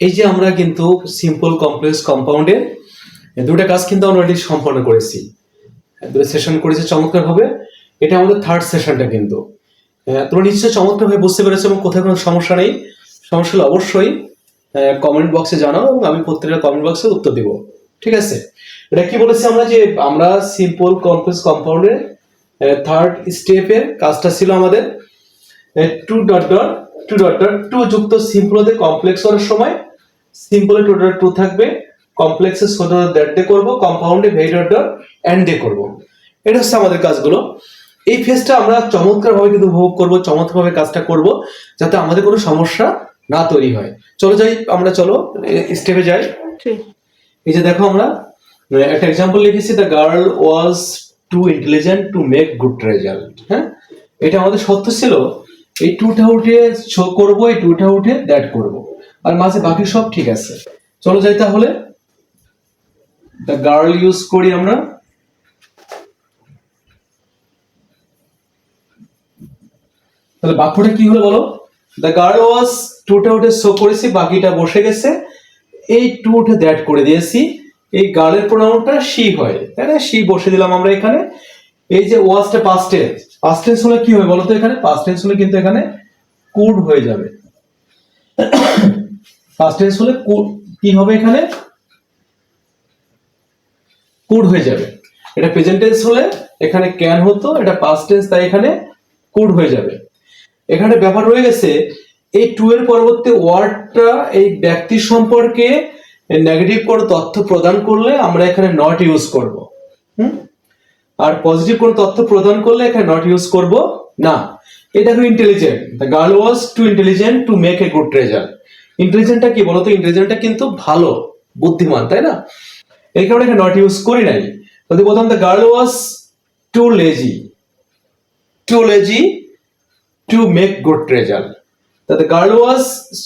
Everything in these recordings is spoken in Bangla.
এই যে আমরা কিন্তু সিম্পল কমপ্লেক্স কম্পাউন্ডের দুটো কাজ কিন্তু আমরা অলরেডি সম্পন্ন করেছি। দুটো সেশন করেছি চমৎকারভাবে। এটা আমাদের থার্ড সেশনটা কিন্তু। তোমরা নিশ্চয়ই চমৎকারভাবে বুঝতে পেরেছ এবং কোথায় কোনো সমস্যা নেই। সমস্যা হলে অবশ্যই কমেন্ট বক্সে জানাও এবং আমি প্রত্যেকটা কমেন্ট বক্সে উত্তর দিব। ঠিক আছে? এটা কি বলেছি আমরা যে আমরা সিম্পল কমপ্লেক্স কম্পাউন্ডের থার্ড স্টেপের কাজটা ছিল আমাদের too dot dot to dot dot to যুক্ত সিম্পলতে কমপ্লেক্স করার সময় সিম্পলে টু ডট টু থাকবে কমপ্লেক্সে ছোট দ্যাট ডে করব কম্পাউন্ডে ভেরি ডট ডট অ্যান্ড ডে করব। এটা হচ্ছে আমাদের কাজগুলো। এই ফেজটা আমরা চমৎকারভাবে কিন্তু উপভোগ করব চমৎকারভাবে কাজটা করব যাতে আমাদের কোনো সমস্যা না তৈরি হয়। চলো যাই আমরা চলো স্টেপে যাই। ঠিক। এই যে দেখো আমরা একটা এক্সাম্পল লিখেছি the girl was too intelligent to make good result হ্যাঁ? এটা আমাদের সত্য ছিল এই টুটা উঠে শো করব এই টুটা উঠে দ্যাট করব। আর মাঝে বাকি সব ঠিক আছে। চলো যাই তাহলে। দ্য গার্ল ইউজ করি আমরা। তাহলে বাক্যটা কি হলো বলো? দ্য গার্ল ওয়াজ টুটা উঠে শো করেছি, বাকিটা বসে গেছে। এই টু উঠে দ্যাট করে দিয়েছি। এই গার্লের প্রোনাউনটা শি হয়। তাই না? শি বসে দিলাম আমরা এখানে। এই যে ওয়াজটা পাস্ট টেন্স পাস্ট টেন্স হলে কি হবে বলো তো এখানে? পাস্ট টেন্স হলে কিন্তু এখানে কুড হয়ে যাবে। পাস্ট টেন্স হলে কি হবে এখানে? কুড হয়ে যাবে। এটা প্রেজেন্ট টেন্স হলে এখানে ক্যান হতো, এটা পাস্ট টেন্স তাই এখানে কুড হয়ে যাবে। এখানে ব্যাপার রয়ে গেছে, এই টু এর পরবর্তী ওয়ার্ডটা এই ব্যক্তি সম্পর্কে নেগেটিভ কোনো তথ্য প্রদান করলে আমরা এখানে নট ইউজ করব। হুম? আর পজিটিভ কোনো তথ্য প্রদান করলে এখানে নট ইউজ করব না। দেখো intelligent the girl was too intelligent to make a good result ইন্টেলিজেন্টটা কি বলতো? ইন্টেলিজেন্টটা কিন্তু ভালো, বুদ্ধিমান, তাই না? এই কারণে এখানে নট ইউজ করি নাই। যদি বলতাম the girl was too lazy to lazy to make good. That the girl was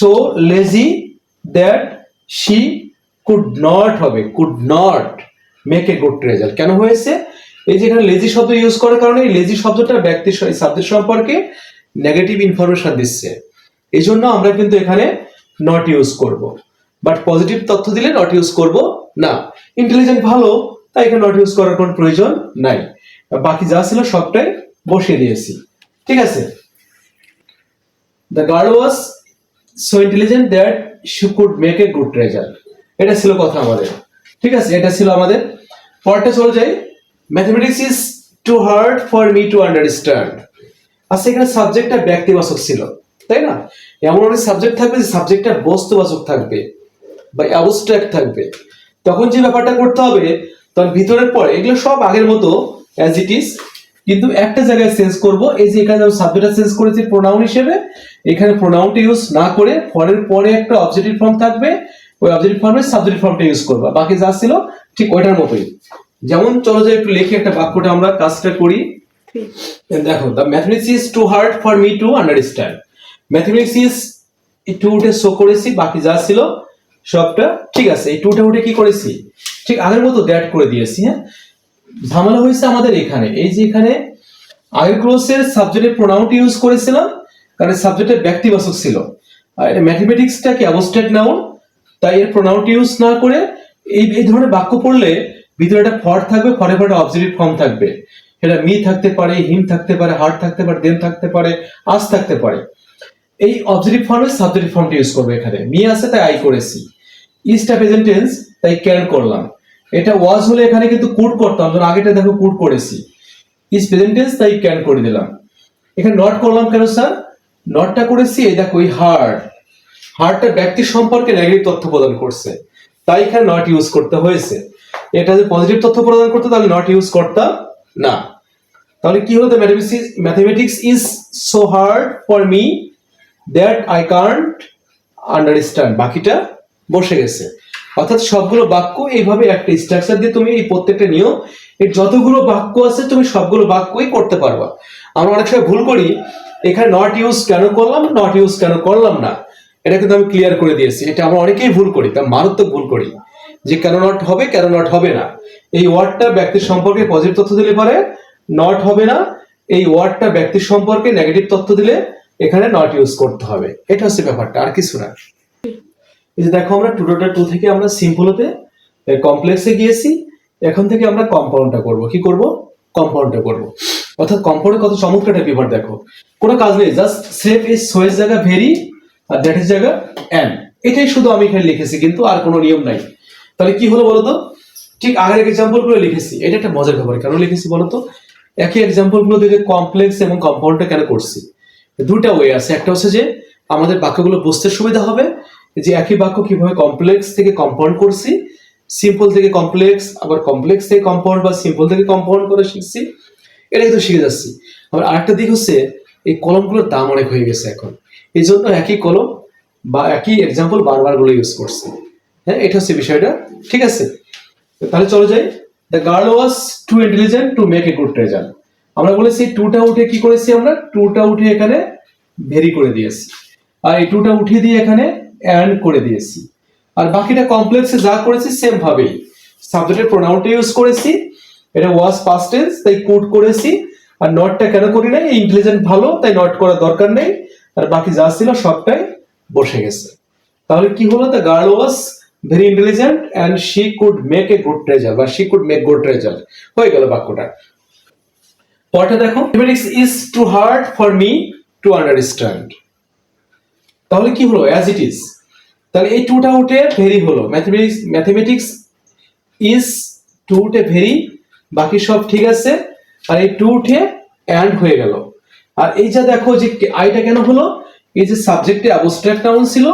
so lazy that she could not হবে, could not make a good result. কেন হয়েছে? এই যে এখানে লেজি শব্দ ইউজ করার কারণে এই লেজি শব্দটা ব্যক্তি সাবজেক্ট সম্পর্কে নেগেটিভ ইনফরমেশন দিচ্ছে। এই জন্য আমরা কিন্তু এখানে নট ইউজ করব। বাট পজিটিভ তথ্য দিলে নট ইউজ করব না। ইন্টেলিজেন্ট ভালো, তাই এখানে নট ইউজ করার কোনো প্রয়োজন নাই। বাকি যা ছিল সবটাই বসিয়ে দিয়েছি। ঠিক আছে? The girl was so intelligent that she could make a good result এটা ছিল কথা আমাদের। ঠিক আছে? এটা ছিল আমাদের। পরটা চলে যাই। Mathematics is too hard for me to understand আচ্ছা এখানে সাবজেক্টটা ব্যক্তিবাচক ছিল। তাই না? এমন অনেক সাবজেক্ট থাকবে যে সাবজেক্টটা বস্তুবাচক থাকবে বা অ্যাবস্ট্রাক্ট থাকবে। তখন যে ব্যাপারটা করতে হবে তখন ভিতরের পর এগুলো সব আগের মতো অ্যাজ ইট ইজ কিন্তু একটা জায়গায় চেঞ্জ করব এই যে এখানে সাবজেক্টটা চেঞ্জ করেছি প্রোনাউন হিসেবে এখানে প্রোনাউনটা ইউজ না করে ফরের পরে একটা অবজেক্টিভ ফর্ম থাকবে ওই অবজেক্টিভ ফর্মে সাবজেক্ট ফর্মটা ইউজ করবা। বাকি যা ছিল ঠিক ওইটার মতোই। যেমন চলো যে একটু লিখে একটা বাক্যটা আমরা কাজটা করি। দেখো the mathematics is too hard for me to understand mathematics এই টু উঠে শো করেছি, বাকি যা ছিল, সবটা ঠিক আছে। এই টুটা উঠে কি করেছি? ঠিক আগের মতো দ্যাট করে দিয়েছি হ্যাঁ? ঝামেলা হয়েছে আমাদের এখানে। এই যে এখানে আগের ক্লোজের সাবজেক্টের প্রোনাউনটি ইউজ করেছিলাম, কারণ সাবজেক্টের ব্যক্তিবাচক ছিল। আর এটা ম্যাথমেটিক্সটা কি অবস্টেড নাউন তাই এর প্রোনাউনটি ইউজ না করে এই এই ধরনের বাক্য পড়লে ভিতরে একটা ফর থাকবে ফরে ফরে অবজেক্টিভ ফর্ম থাকবে। সেটা মি থাকতে পারে হিম থাকতে পারে হার্ট থাকতে পারে দেম থাকতে পারে আস থাকতে পারে। এই অবজেক্টিভ ফর্মে সাবজেক্টিভ ফর্মটা ইউজ করবে এখানে। মি আছে, তাই আই করেছি। ইস্টা প্রেজেন্ট টেন্স তাই ক্যান করলাম। এটা ওয়াজ হলে এখানে কিন্তু কুড করতাম যখন আগেটা দেখো কুড করেছি। ইস প্রেজেন্ট টেন্স তাই ক্যান করে দিলাম। এখানে নট করলাম কেন স্যার নটটা করেছি, এই দেখো ওই হার্ট হার্টটা ব্যক্তি সম্পর্কে নেগেটিভ তথ্য প্রদান করছে। তাই এখানে নট ইউজ করতে হয়েছে। এটা যদি পজিটিভ তথ্য প্রদান করতো, তাহলে নট ইউজ করতাম না। তাহলে কি হতো mathematics mathematics is so hard for me that I can't understand বাকিটা বসে গেছে। অর্থাৎ সবগুলো বাক্য এইভাবে একটা স্ট্রাকচার দিয়ে তুমি এই প্রত্যেকটা নিও এর যতগুলো বাক্য আছে, তুমি সবগুলো বাক্যই করতে পারবা। আমরা অনেক সময় ভুল করি, এখানে নট ইউজ কেন করলাম নট ইউজ কেন করলাম না। এটা কিন্তু আমি ক্লিয়ার করে দিয়েছি। এটা আমরা অনেকেই ভুল করি, তা মারাত্মক ভুল করি। যে কেন নট হবে, কেন নট হবে না। এই ওয়ার্ডটা ব্যক্তির সম্পর্কে পজিটিভ তথ্য দিলে পারে নট হবে না। এই ওয়ার্ডটা ব্যক্তির সম্পর্কে নেগেটিভ তথ্য দিলে এখানে নট ইউজ করতে হবে। এটা হচ্ছে ব্যাপারটা, আর কিছু না। এই যে দেখো, আমরা টুটোটা টু থেকে আমরা সিম্পলতে কমপ্লেক্সে গিয়েছি। এখন থেকে আমরা কম্পাউন্ডটা করব। কি করব? কম্পাউন্ডটা করব। অর্থাৎ কম্পাউন্ডে কত চমৎকার পেপার দেখো। কোনো কাজ নেই জাস্ট সেভ ইজ সোয়েজ জায়গা ভেরি আর দ্যাট ইজ জায়গা অ্যান এটাই শুধু আমি এখানে লিখেছি, কিন্তু আর কোনো নিয়ম নাই। তাহলে কি হলো বলতো? ঠিক আগের এক্সাম্পলগুলো লিখেছি। এটা একটা মজার ব্যাপার, কেন লিখেছি বলতো? একই এক্সাম্পলগুলো দিয়ে কমপ্লেক্স এবং কম্পাউন্ডটা কেন করছি? দুটা ওয়ে আছে। একটা হচ্ছে যে, আমাদের বাক্যগুলো বুঝতে সুবিধা হবে, যে একই বাক্য কীভাবে কমপ্লেক্স থেকে কম্পাউন্ড করছি। সিম্পল থেকে কমপ্লেক্স আবার কমপ্লেক্স থেকে কম্পাউন্ড বা সিম্পল থেকে কম্পাউন্ড করে শিখছি। এটা কিন্তু শিখে যাচ্ছি। আবার আরেকটা দিক হচ্ছে, এই কলমগুলোর দাম অনেক হয়ে গেছে এখন। এই জন্য একই কলম বা একই এক্সাম্পল বারবারগুলো ইউজ করছি। হ্যাঁ এটা হচ্ছে বিষয়টা। ঠিক আছে? তাহলে চলে যাই। The girl was too intelligent to make a good result আমরা বলেছি টুটা উঠে কি করেছি আমরা? টুটা উঠে এখানে ভেরি করে দিয়েছি। আর এই টুটা উঠিয়ে দিয়ে এখানে অ্যান্ড করে দিয়েছি। আর বাকিটা কমপ্লেক্সে যা করেছি সেম ভাবেই। সাবজেক্টের প্রোনাউনটা ইউজ করেছি। এটা ওয়াজ পাস্ট টেন্স তাই কোড করেছি। আর নটটা কেন করি নাই? ইন্টেলিজেন্ট ভালো, তাই নট করার দরকার নেই। আর বাকি যা ছিল সবটাই বসে গেছে। তাহলে কি হলো? The girl was very intelligent and she could make a good result বা she could make good result হয়ে গেল বাক্যটা। পরটা দেখো। Mathematics is too hard for me to understand তাহলে কি হলো? অ্যাজ ইট ইজ তাহলে এই টুটা উঠে ভেরি হলো। ম্যাথমেটিক্স ম্যাথমেটিক্স ইজ টু উঠে ভেরি বাকি সব ঠিক আছে। আর এই টু উঠে অ্যান্ড হয়ে গেল। আর এই যা দেখো যে আইটা কেন হলো? এই যে সাবজেক্টে অ্যাবস্ট্রাক্ট নাউন ছিল,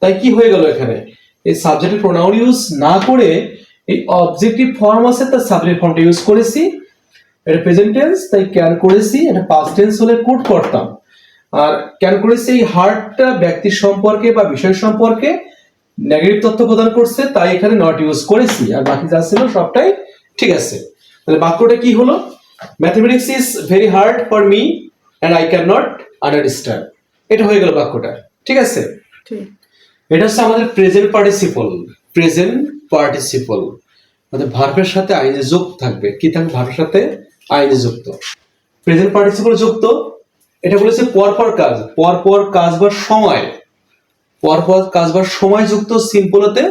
তাই কি হয়ে গেল এখানে? এই সাবজেক্টের প্রোনাউন ইউজ না করে এই অবজেক্টিভ ফর্ম আছে, তার সাবজেক্ট ফর্মটা ইউজ করেছি। এটা প্রেজেন্ট টেন্স তাই ক্যান করেছি এটা পাস্ট টেন্স হলে কুড করতাম। আর ক্যান করেছি এই হার্টটা ব্যক্তির সম্পর্কে বা বিষয় সম্পর্কে নেগেটিভ তথ্য প্রদান করছে তাই এখানে নট ইউজ করেছি আর বাকি যা ছিল সবটাই ঠিক আছে। তাহলে বাক্যটা কি হলো? Mathematics is very hard for me and I can not understand এটা হয়ে গেল বাক্যটা ঠিক আছে? এটা হচ্ছে আমাদের প্রেজেন্ট পার্টিসিপল প্রেজেন্ট পার্টিসিপল মানে ভার্বের সাথে আইনে যুক্ত থাকবে। কি থাকবে? ভার্বের সাথে আইনে যুক্ত প্রেজেন্ট পার্টিসিপল যুক্ত, এটা বলেছে পরপর কাজ পরপর কাজ বা সময়। পরপর কাজ বা সময় যুক্ত সিম্পলতে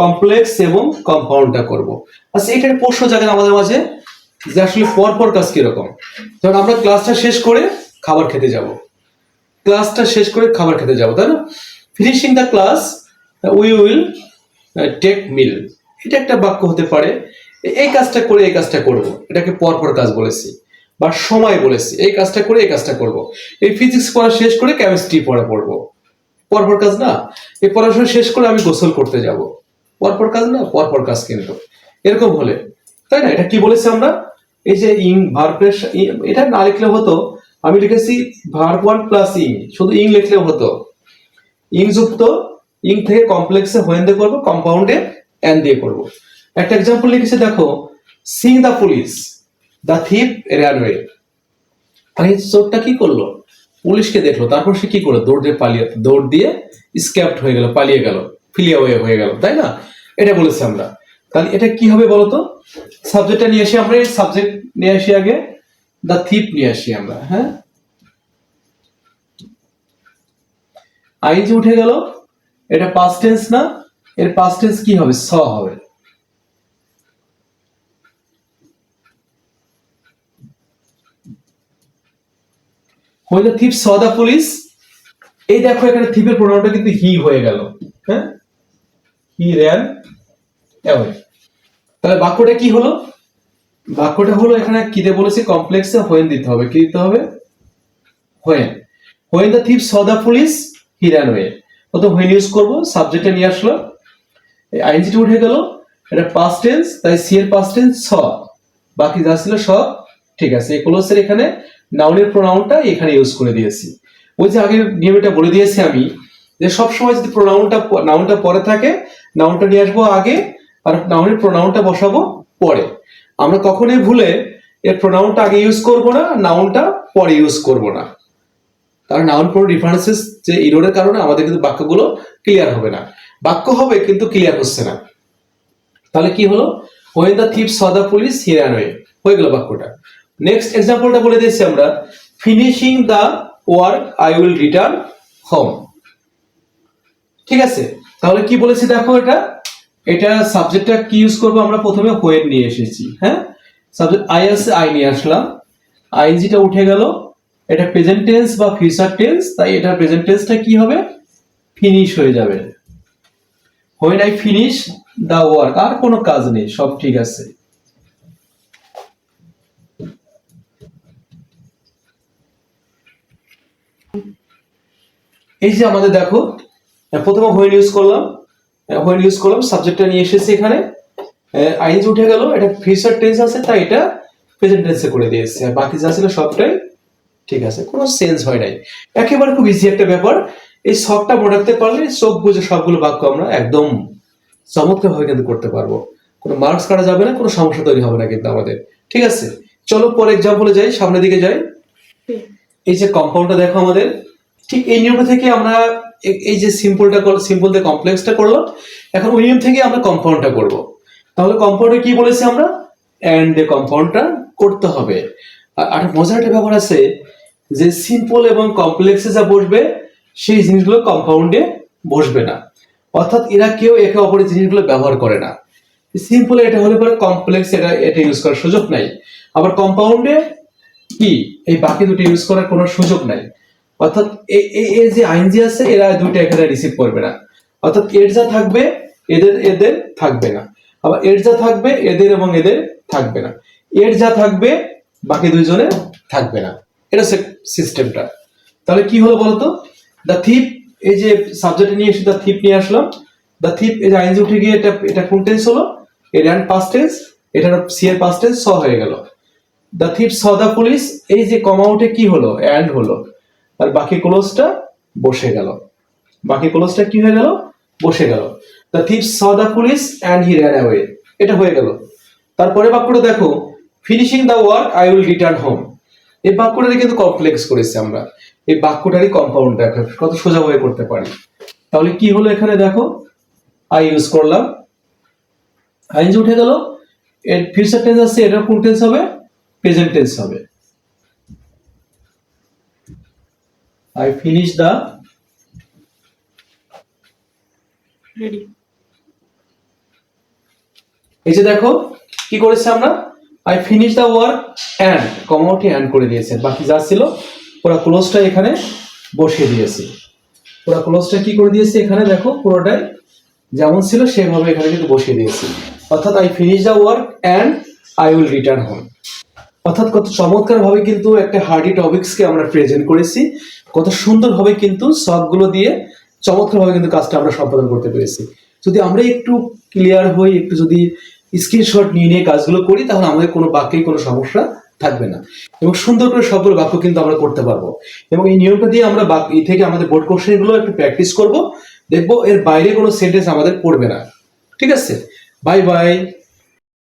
কমপ্লেক্স এবং কম্পাউন্ডটা করব। আচ্ছা এখানে প্রশ্ন জাগেন আমাদের মাঝে যে আসলে পরপর কাজ কীরকম? ধরুন আমরা ক্লাসটা শেষ করে খাবার খেতে যাব। ক্লাসটা শেষ করে খাবার খেতে যাব, তাই না? Finishing the class we will take meal এটা একটা বাক্য হতে পারে। এই কাজটা করে, এই কাজটা করব। এটাকে পরপর কাজ বলেছি বা সময় বলেছি। এই কাজটা করে, এই কাজটা করব। এই ফিজিক্স পড়া শেষ করে কেমিস্ট্রি পড়া পড়ব। পরপর কাজ না। এই পড়াশোনা শেষ করে আমি গোসল করতে যাব। পরপর কাজ না, পরপর কাজ কিন্তু। এরকম হলে, তাই না? এটা কি বলেছি আমরা? এই যে ইং ভার্বের এটা না লিখলে হতো। আমি লিখেছি ভার্ব ওয়ান প্লাস ইং শুধু ইং লিখলে হতো। ইং যুক্ত ইং থেকে কমপ্লেক্সে হোয়েন্দে করব কম্পাউন্ডে এন দিয়ে করব। একটা এক্সাম্পল লিখেছে, দেখো seeing the police the thief ran away তাহলে চোরটা কি করল? পুলিশকে দেখল, তারপর সে কি করল? দৌড় দিয়ে পালিয়ে, দৌড় দিয়ে স্ক্যাপ্ট হয়ে গেল, পালিয়ে গেল ফিলিয়া হয়ে হয়ে গেল, তাই না? এটা বলেছি আমরা। তাহলে এটা কি হবে বলতো? সাবজেক্টটা নিয়ে আসি আমরা, এই সাবজেক্ট নিয়ে আসি আগে দ্য থিপ নিয়ে আসি আমরা হ্যাঁ? আইনজি উঠে গেল, এটা পাস্ট টেন্স না? এর পাস্ট টেন্স কি হবে? স হবে। When the thief saw the এই দেখো এখানে থিপের প্রোনাউনটা কিন্তু হি হয়ে গেল। হ্যাঁ? He ran away. তাহলে বাক্যটা কি হলো? বাক্যটা হলো এখানে কিতে বলেছে, কমপ্লেক্সে হোয়েন দিতে হবে। কি দিতে হবে? When. When the thief saw the police, he ran away কত হোয়েন ইউজ করব, সাবজেক্টটা নিয়ে আসলো। এই আইনজিটি উঠে গেল। এটা পাস্ট টেন্স তাই সি এর পাস্ট টেন্স স। বাকি যা ছিল সব ঠিক আছে। এই ক্লোজের এখানে নাউনের প্রোনাউনটা এখানে ইউজ করে দিয়েছি। ওই যে আগের নিয়মটা বলে দিয়েছি আমি, যে সব সময় যদি প্রোনাউনটা নাউনটা পরে থাকে নাউনটা নিয়ে আসব আগে, আর নাউনের প্রোনাউনটা বসাবো পরে। আমরা কখনোই ভুলে এর প্রোনাউনটা আগে ইউজ করব না নাউনটা পরে ইউজ করব না। কারণ নাউন কোনো ডিফারেন্সেস যে ইরোরের কারণে আমাদের কিন্তু বাক্যগুলো ক্লিয়ার হবে না। বাক্য হবে কিন্তু ক্লিয়ার হচ্ছে না। তাহলে কি হলো? When the thief saw the police here way হয়ে গেল বাক্যটা। নেক্সট এক্সাম্পলটা বলে দিচ্ছি আমরা। Finishing the work I will return home ঠিক আছে? তাহলে কি বলেছি দেখো এটা? এটা সাবজেক্টটা কি ইউজ করব? আমরা প্রথমে হোয়েন নিয়ে এসেছি হ্যাঁ? সাবজেক্ট আই আছে আই নিয়ে আসলাম। আইনজিটা উঠে গেল। এটা প্রেজেন্ট টেন্স বা ফিউচার টেন্স তাই এটা প্রেজেন্ট টেন্সটা কি হবে? ফিনিশ হয়ে যাবে। When I finish the work আর কোনো কাজ নেই, সব ঠিক আছে। এই যে আমাদের দেখো প্রথমে হোয়েন ইউজ করলাম হোয়েন ইউজ করলাম সাবজেক্টটা নিয়ে এসেছি এখানে। আইনজ উঠে গেল এটা ফিউচার টেন্স আছে তাই এটা প্রেজেন্ট টেন্সে করে দিয়েছে আর বাকি যা ছিল সবটাই ঠিক আছে কোনো চেঞ্জ হয় নাই। একেবারে খুব ইজি একটা ব্যাপার। এই সবটা মনে রাখতে পারলে চোখ বুঝে সবগুলো বাক্য আমরা একদম চমৎকারভাবে কিন্তু করতে পারব। কোনো মার্কস কাটা যাবে না কোনো সমস্যা তৈরি হবে না কিন্তু আমাদের। ঠিক আছে? চলো পরে এক্সাম্পলে যাই সামনের দিকে যাই। এই যে কম্পাউন্ডটা দেখো আমাদের। ঠিক এই নিয়মটা থেকে আমরা এই যে সিম্পলটা সিম্পল দিয়ে কমপ্লেক্সটা করলাম এখন ওই নিয়ম থেকে আমরা কম্পাউন্ডটা করব। তাহলে কম্পাউন্ডে কি বলেছি আমরা? অ্যান্ড দিয়ে কম্পাউন্ডটা করতে হবে। আর আর মজার একটা ব্যাপার আছে যে সিম্পল এবং কমপ্লেক্সে যা বসবে, সেই জিনিসগুলো কম্পাউন্ডে বসবে না। অর্থাৎ এরা কেউ একে অপরের জিনিসগুলো ব্যবহার করে না। সিম্পল এটা হলে পরে কমপ্লেক্স এটা এটা ইউজ করার সুযোগ নাই। আবার কম্পাউন্ডে কি? এই বাকি দুটো ইউজ করার কোনো সুযোগ নাই। অর্থাৎ এই যে আইনজি আছে, এরা দুইটা এখানে রিসিভ করবে না। অর্থাৎ এর যা থাকবে, এদের এদের থাকবে না। আবার এর যা থাকবে, এদের এবং এদের থাকবে না। এর যা থাকবে, বাকি দুইজনে থাকবে না। এটা সিস্টেমটা তাহলে কি হলো বলতো? দ্য থিপ এই যে সাবজেক্ট নিয়ে এসে দ্য থিপ নিয়ে আসলাম। দ্য থিপ এই যে আইনজি উঠে গিয়ে এটা এটা কোন টেন্স হলো? এর অ্যান্ড পাস্ট টেন্স এটা সি এর পাস্ট টেন্স স হয়ে গেল। The thief saw the police এই যে কমা উঠে কি হলো? অ্যান্ড হলো। আর বাকি ক্লোজটা বসে গেল। বাকি ক্লোজটা কি হয়ে গেল? বসে গেল। The thief saw the police and he ran away এটা হয়ে গেল। তারপরে বাক্যটা দেখো। Finishing the work I will return home এই বাক্যটাকে কিন্তু কমপ্লেক্স করেছি আমরা। এই বাক্যটারই কম্পাউন্ড দেখো। কত সোজা হয়ে করতে পারি। তাহলে কি হলো এখানে দেখো? আই ইউজ করলাম। আইনজ উঠে গেল, এর ফিউচার টেন্স আছে এটা কোন টেন্স হবে প্রেজেন্ট টেন্স হবে। আই ফিনিশ দা রেডি এই যে দেখো কি করেছে আমরা? I finish the work and কমাউটি and করে দিয়েছে। বাকি যা ছিল ওরা ক্লোজটা এখানে বসিয়ে দিয়েছে। ওরা ক্লোজটা কি করে দিয়েছে এখানে? দেখো পুরোটাই যেমন ছিল সেভাবে এখানে কিন্তু বসিয়ে দিয়েছি। অর্থাৎ I finish the work and I will return home অর্থাৎ কত চমৎকার ভাবে কিন্তু একটা হার্ডি টপিক্সকে আমরা প্রেজেন্ট করেছি, কত সুন্দরভাবে কিন্তু সবগুলো দিয়ে চমৎকার ভাবে কিন্তু কাজটা আমরা সম্পাদন করতে পেরেছি। যদি আমরা একটু ক্লিয়ার হই, একটু যদি স্ক্রিনশট নিয়ে নিয়ে কাজগুলো করি, তাহলে আমাদের কোনো বাক্যেই কোনো সমস্যা থাকবে না। এবং সুন্দর করে সবগুলো বাক্য কিন্তু আমরা করতে পারব। এবং এই নিয়মটা দিয়ে আমরা এই থেকে আমাদের বোর্ড কোশ্চেনগুলো একটু প্র্যাকটিস করব। দেখব এর বাইরে কোনো সেন্টেন্স আমাদের পড়বে না। ঠিক আছে? Bye bye